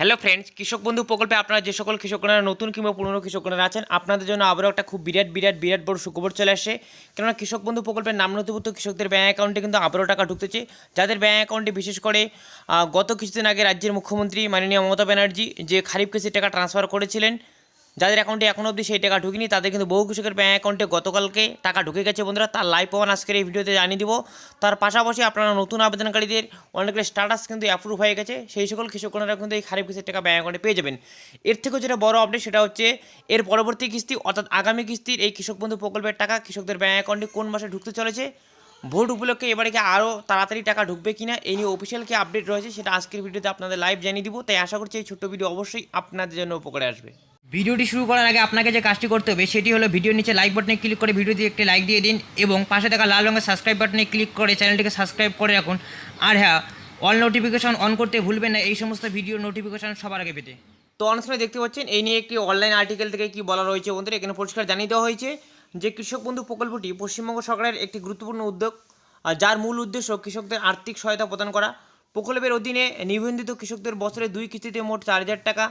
Hello friends, কৃষক বন্ধু প্রকল্পে আপনারা যে সকল কৃষকরা নতুন কিংবা পুরনো কৃষকরা আছেন, আপনাদের জন্য আবারও একটা খুব বিরাট বিরাট বিরাট বড় সুখবর চলে আসে। কেননা কৃষক বন্ধু প্রকল্পের নাম নথিভুক্ত কৃষকদের ব্যাঙ্ক অ্যাকাউন্টে কিন্তু আবারও টাকা ঢুকতেছে। যাদের ব্যাঙ্ক অ্যাকাউন্টে বিশেষ করে গত কিছুদিন আগে রাজ্যের মুখ্যমন্ত্রী মাননীয় মমতা ব্যানার্জি যে খারিফ কৃষির টাকা ট্রান্সফার করেছিলেন যাদের অ্যাকাউন্টে এখনও অবধি সেই টাকা ঢুকিনি, তাদের কিন্তু বহু কৃষকের ব্যাঙ্ক অ্যাকাউন্টে গতকালকে টাকা ঢুকে গেছে। বন্ধুরা, তার লাইভ প্রমাণ আজকের এই ভিডিওতে জানিয়ে দিব। তার পাশাপাশি আপনারা নতুন আবেদনকারীদের অনেকের স্ট্যাটাস কিন্তু অ্যাপ্রুভ হয়ে গেছে। সেই সকল কৃষকরা কিন্তু এই খারিফ কিস্তির টাকা ব্যাঙ্ক অ্যাকাউন্টে পেয়ে যাবেন। এর থেকেও যেটা বড় আপডেট সেটা হচ্ছে, এর পরবর্তী কিস্তি অর্থাৎ আগামী কিস্তির এই কৃষক বন্ধু প্রকল্পের টাকা কৃষকদের ব্যাঙ্ক অ্যাকাউন্টে কোন মাসে ঢুকতে চলেছে, ভোট উপলক্ষে এবারে কি আরও তাড়াতাড়ি টাকা ঢুকবে কিনা, এই নিয়ে অফিসিয়াল কি আপডেট রয়েছে সেটা আজকের ভিডিওতে আপনাদের লাইভ জানিয়ে দিব। তাই আশা করছি এই ছোট্ট ভিডিও অবশ্যই আপনাদের জন্য উপকারে আসবে। ভিডিওটি শুরু করার আগে আপনাকে যে কাজটি করতে হবে সেটি হলো ভিডিওর নিচে লাইক বাটনে ক্লিক করে ভিডিওতে একটি লাইক দিয়ে দিন এবং পাশে থাকা লাল রঙের সাবস্ক্রাইব বাটনে ক্লিক করে চ্যানেলটিকে সাবস্ক্রাইব করে রাখুন। আর হ্যাঁ অল নোটিফিকেশন অন করতে ভুলবেন না, এই সমস্ত ভিডিওর নোটিফিকেশন সবার আগে পেতে। তো অনেক সময় দেখতে পাচ্ছেন, এই নিয়ে একটি অনলাইন আর্টিকেল থেকে কি বলা রয়েছে বন্ধুরা, এখানে পরিষ্কার জানিয়ে দেওয়া হয়েছে যে কৃষক বন্ধু প্রকল্পটি পশ্চিমবঙ্গ সরকারের একটি গুরুত্বপূর্ণ উদ্যোগ যার মূল উদ্দেশ্য কৃষকদের আর্থিক সহায়তা প্রদান করা। প্রকল্পের অধীনে নিবন্ধিত কৃষকদের বছরে দুই কিস্তিতে মোট চার হাজার টাকা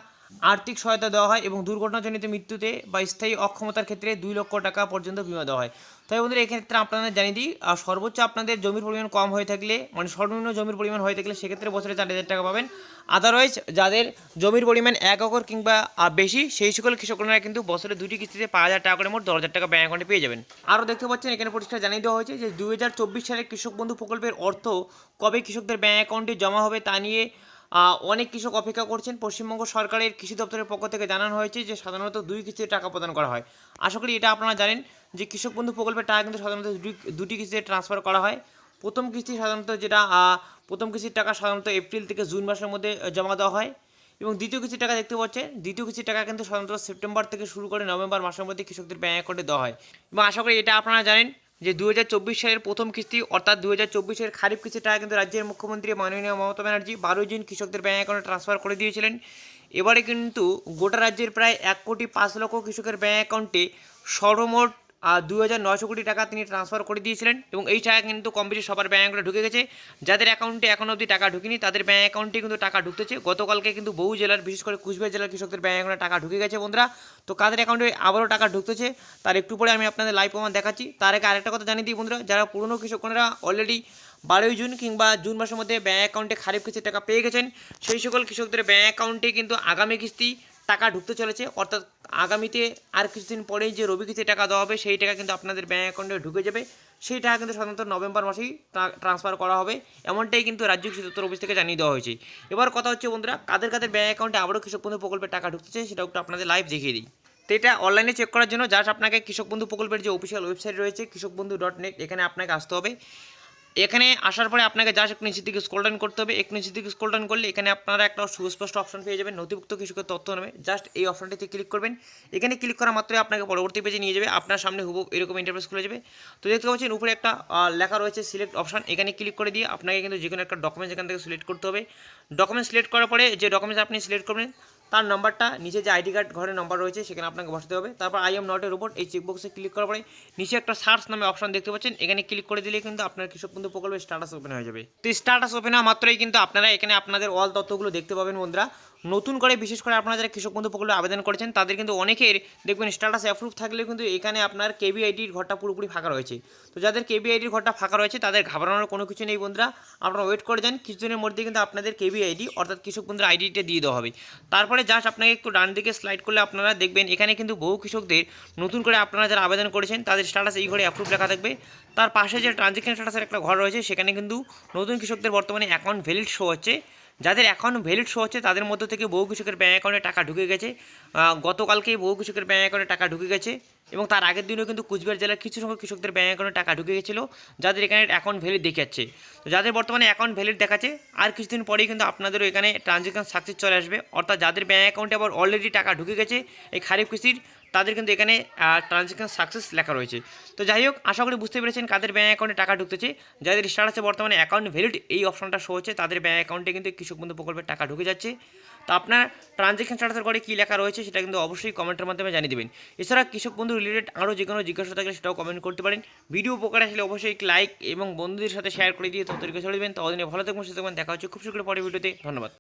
আর্থিক সহায়তা দেওয়া হয় এবং দুর্ঘটনাজনিত মৃত্যুতে বা স্থায়ী অক্ষমতার ক্ষেত্রে দুই লক্ষ টাকা পর্যন্ত বিমা দেওয়া হয়। তাই বন্ধুরা, এক্ষেত্রে আপনাদের জানিয়ে দিই আর সর্বোচ্চ আপনাদের জমির পরিমাণ কম হয়ে থাকলে মানে সর্বনিম্ন জমির পরিমাণ হয়ে থাকলে সেক্ষেত্রে বছরে চার হাজার টাকা পাবেন। আদারওয়াইজ যাদের জমির পরিমাণ এক একর কিংবা বেশি, সেই সকল কৃষকরা কিন্তু বছরে দুটি কিস্তিতে পাঁচ হাজার টাকা করে মোট দশ হাজার টাকা ব্যাঙ্ক অ্যাকাউন্টে পেয়ে যাবেন। আরও দেখতে পাচ্ছেন, এখানে পরিষ্কার জানিয়ে দেওয়া হয়েছে যে, দুই হাজার চব্বিশ সালে কৃষক বন্ধু প্রকল্পের অর্থ কবে কৃষকদের ব্যাঙ্ক অ্যাকাউন্টে জমা হবে তা নিয়ে অনেক কৃষক অপেক্ষা করছেন। পশ্চিমবঙ্গ সরকারের কৃষি দপ্তরের পক্ষ থেকে জানানো হয়েছে যে, সাধারণত দুই কিস্তিতে টাকা প্রদান করা হয়। আশা করি এটা আপনারা জানেন যে, কৃষক বন্ধু প্রকল্পের টাকা কিন্তু সাধারণত দুটি কিস্তিতে ট্রান্সফার করা হয়। প্রথম কিস্তি সাধারণত যেটা প্রথম কিস্তির টাকা সাধারণত এপ্রিল থেকে জুন মাসের মধ্যে জমা দেওয়া হয় এবং দ্বিতীয় কিস্তির টাকা দেখতে পাচ্ছেন, দ্বিতীয় কিস্তির টাকা কিন্তু সাধারণত সেপ্টেম্বর থেকে শুরু করে নভেম্বর মাসের মধ্যে কৃষকদের ব্যাঙ্ক অ্যাকাউন্টে দেওয়া হয়। এবং আশা করি এটা আপনারা জানেন যে দু হাজার চব্বিশ সালের প্রথম কিস্তি, অর্থাৎ দু চব্বিশের খারিফ কিস্তির টাকা কিন্তু রাজ্যের মুখ্যমন্ত্রী মাননীয় মমতা ব্যানার্জি বারোই জুন কৃষকদের ব্যাঙ্ক অ্যাকাউন্টে ট্রান্সফার করে দিয়েছিলেন। এবারে কিন্তু গোটা রাজ্যের প্রায় এক কোটি পাঁচ লক্ষ কৃষকের ব্যাঙ্ক অ্যাকাউন্টে সর্বমোট দু হাজার নয়শো কোটি টাকা তিনি ট্রান্সফার করে দিয়েছিলেন এবং এই টাকা কিন্তু কম বেশি সবার ব্যাঙ্ক অ্যাকাউন্টে ঢুকে গেছে। যাদের অ্যাকাউন্টে এখনও অবধি টাকা ঢুকিনি, তাদের ব্যাঙ্ক অ্যাকাউন্টে কিন্তু টাকা ঢুকতেছে। গতকালকে কিন্তু বহু জেলার, বিশেষ করে কুচবিহার জেলার কৃষকদের ব্যাঙ্ক অ্যাকাউন্টে টাকা ঢুকে গেছে বন্ধুরা। তো কাদের অ্যাকাউন্টে আবারও টাকা ঢুকতেছে, তার একটু পরে আমি আপনাদের লাইভ প্রমাণ দেখাচ্ছি। তার আগে আরেকটা কথা জানিয়ে দিই বন্ধুরা, যারা পুরনো কৃষকরা অলরেডি বারোই জুন কিংবা জুন মাসের মধ্যে ব্যাঙ্ক অ্যাকাউন্টে খারিফ কিস্তির টাকা পেয়ে গেছেন, সেই সকল কৃষকদের ব্যাঙ্ক অ্যাকাউন্টে কিন্তু আগামী কিস্তি টাকা ঢুকতে চলেছে। অর্থাৎ আগামীতে আর কিছুদিন পরেই যে রবি কিস্তির টাকা দেওয়া হবে, সেই টাকা কিন্তু আপনাদের ব্যাঙ্ক অ্যাকাউন্টে ঢুকে যাবে। সেই টাকা কিন্তু সাধারণত নভেম্বর মাসেই ট্রান্সফার করা হবে। এমনটাই কিন্তু রাজ্য কৃষি দপ্তর অফিস থেকে জানিয়ে দেওয়া হয়েছে। এবার কথা হচ্ছে, বন্ধুরা, কাদের কাদের ব্যাঙ্ক অ্যাকাউন্টে আবারও কৃষক বন্ধু প্রকল্পের টাকা ঢুকতেছে সেটা একটু আপনাদের লাইভ দেখিয়ে দিই। তো এটা অনলাইনে চেক করার জন্য জাস্ট আপনাকে কৃষক বন্ধু প্রকল্পের যে অফিসিয়াল ওয়েবসাইট রয়েছে, কৃষক বন্ধু ডট নেট এখানে আপনাকে আসতে হবে। এখানে আসার পরে আপনাকে জাস্ট একটু নিচের দিকে স্কোল ডাউন করতে হবে। একটু নিচের দিকে স্ক্রল ডাউন করলে এখানে আপনারা একটা সুস্পষ্ট অপশন পেয়ে যাবেন। নথিভুক্ত কৃষকের তথ্য নামে জাস্ট এই অপশনটিতে ক্লিক করবেন। এখানে ক্লিক করা মাত্রই আপনাকে পরবর্তী পেজে নিয়ে যাবে। আপনার সামনে হুবু এরকম ইন্টারফেস খুলে যাবে। তো দেখতে পাচ্ছেন উপরে একটা লেখা রয়েছে সিলেক্ট অপশন এখানে ক্লিক করে দিয়ে আপনাকে কিন্তু যে কোনো একটা ডকুমেন্টস এখান থেকে সিলেক্ট করতে হবে। ডকুমেন্ট সিলেক্ট করার পরে যে ডকুমেন্টস আপনি সিলেক্ট করবেন তার নাম্বারটা, নিচে যে আইডি কার্ড ঘরের নাম্বার রয়েছে, সেখানে আপনাকে বসাতে হবে। তারপর আই এম নটের উপর এই চেকবক্সে ক্লিক করার পরে নিচে একটা সার্চ নামে অপশন দেখতে পাচ্ছেন। এখানে ক্লিক করে দিলে কিন্তু আপনার কৃষক বন্ধু প্রকল্পের স্ট্যাটাস ওপেন হয়ে যাবে। তো স্ট্যাটাস ওপেন হওয়া মাত্রই কিন্তু আপনারা এখানে আপনাদের অল তথ্যগুলো দেখতে পাবেন বন্ধুরা। নতুন করে, বিশেষ করে আপনারা যারা কৃষক বন্ধু প্রকল্পে আবেদন করেছেন, তাদের কিন্তু অনেকের দেখবেন স্ট্যাটাস অ্যাপ্রুভ থাকলেও কিন্তু এখানে আপনার কেবি আইডির ঘরটা পুরোপুরি ফাঁকা রয়েছে। তো যাদের কেবি আইডির ঘরটা ফাঁকা রয়েছে, তাদের ঘাবড়ানোর কোনো কিছু নেই বন্ধুরা। আপনারা ওয়েট করে যান, কিছুদিনের মধ্যে কিন্তু আপনাদের কেবি আইডি অর্থাৎ কৃষক বন্ধুর আইডিটা দিয়ে দেওয়া হবে। তারপরে জাস্ট আপনাকে একটু ডান দিকে স্লাইড করলে আপনারা দেখবেন, এখানে কিন্তু বহু কৃষকদের নতুন করে আপনারা যারা আবেদন করেছেন, তাদের স্ট্যাটাস এই ঘরে অ্যাপ্রুভ লেখা থাকবে। তার পাশে যে ট্রানজেকশন স্ট্যাটাসের একটা ঘর রয়েছে, সেখানে কিন্তু নতুন কৃষকদের বর্তমানে অ্যাকাউন্ট ভ্যালিড শো হচ্ছে। যাদের অ্যাকাউন্ট ভ্যালিড শো হচ্ছে, তাদের মধ্য থেকে বহু কৃষকের ব্যাঙ্ক অ্যাকাউন্টে টাকা ঢুকে গেছে। গতকালকেই বহু কৃষকের ব্যাঙ্ক অ্যাকাউন্টে টাকা ঢুকে গেছে এবং তার আগের দিনও কিন্তু কুচবিহার জেলার কিছু সংখ্যক কৃষকদের ব্যাঙ্ক অ্যাকাউন্টে টাকা ঢুকে গেছিল, যাদের এখানে অ্যাকাউন্ট ভ্যালিড দেখাচ্ছে। তো যাদের বর্তমানে অ্যাকাউন্ট ভ্যালিড দেখাচ্ছে, আর কিছুদিন পরেই কিন্তু আপনাদেরও এখানে ট্রানজেকশন সাকসেস চলে আসবে। অর্থাৎ যাদের ব্যাঙ্ক অ্যাকাউন্টে আবার অলরেডি টাকা ঢুকে গেছে, এই খারিফ কিস্তির তাদের কিন্তু এখানে ট্রানজেকশন সাকসেস লেখা রয়েছে। তো যাই হোক, আশা করি বুঝতে পেরেছেন কাদের ব্যাঙ্ক অ্যাকাউন্টে টাকা ঢুকতেছে যাদের স্টার্টাসে বর্তমানে অ্যাকাউন্ট ভ্যালিড এই অপশনটা শো হচ্ছে। তাদের ব্যাঙ্ক অ্যাকাউন্টে কিন্তু কৃষক বন্ধু প্রকল্পের টাকা ঢুকে যাচ্ছে। তো আপনার ট্রানজেকশন স্টার্টাসের ঘরে কী লেখা রয়েছে সেটা কিন্তু অবশ্যই কমেন্টের মাধ্যমে জানিয়ে দেবেন। এছাড়া কৃষক বন্ধু রিলেটেড আরও যে কোনো জিজ্ঞাসা থাকলে সেটাও কমেন্ট করতে পারেন। ভিডিও উপকার আসলে অবশ্যই লাইক এবং বন্ধুদের সাথে শেয়ার করে দিয়ে ততদিকে ছড়িয়ে দেবেন ততদিনে ভালো থাকবেন থাকবেন। দেখা হচ্ছে খুব শীঘ্র পরে ভিডিওতে। ধন্যবাদ।